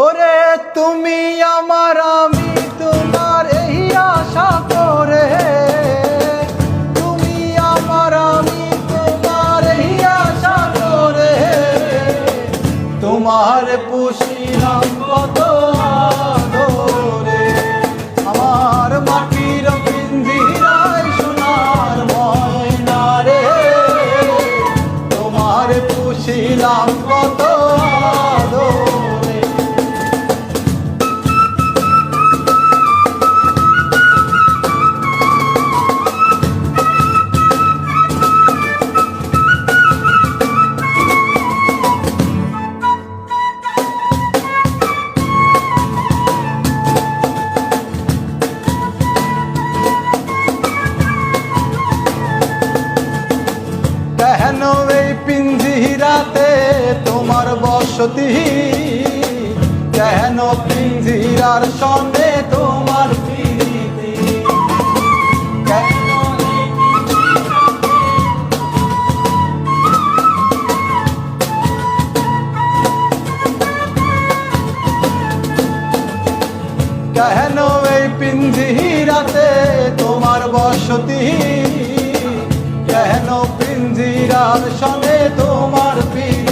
ওরে তুমি আমার, আমি তোমার এই আশা করে। তুমি আমার, আমি তোমার এই আশা করে। তোমার বসতি কেন পিঞ্জিরার সঙ্গে তোমার প্রীতি? কেন এই পিঞ্জিরাতে তোমার বসতি? কেন পিঞ্জিরার সঙ্গে তোমার প্রীতি?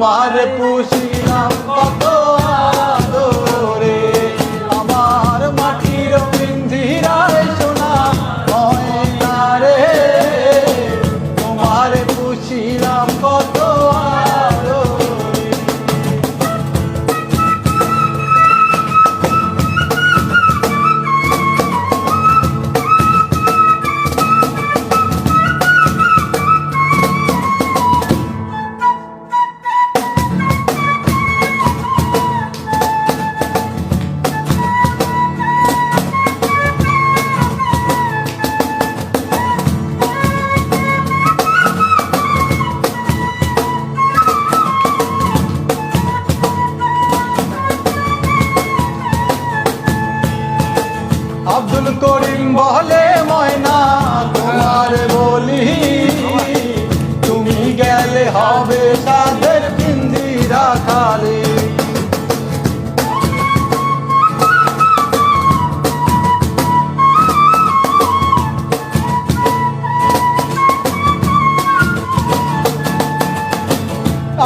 তোমার পুষিলাম কত বলে ময়না, তোমার বলি, তুমি গেলে হবে সাদের পিঞ্জিরা খালি।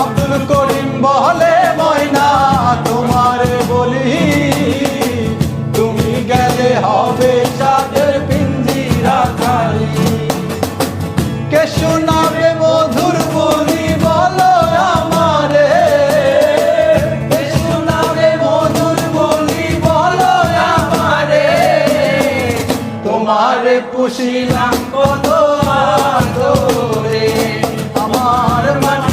আব্দুল করিম বলে ময়না, তোমার তোমারে পুষিলাম কত আদরে। আমার মাটি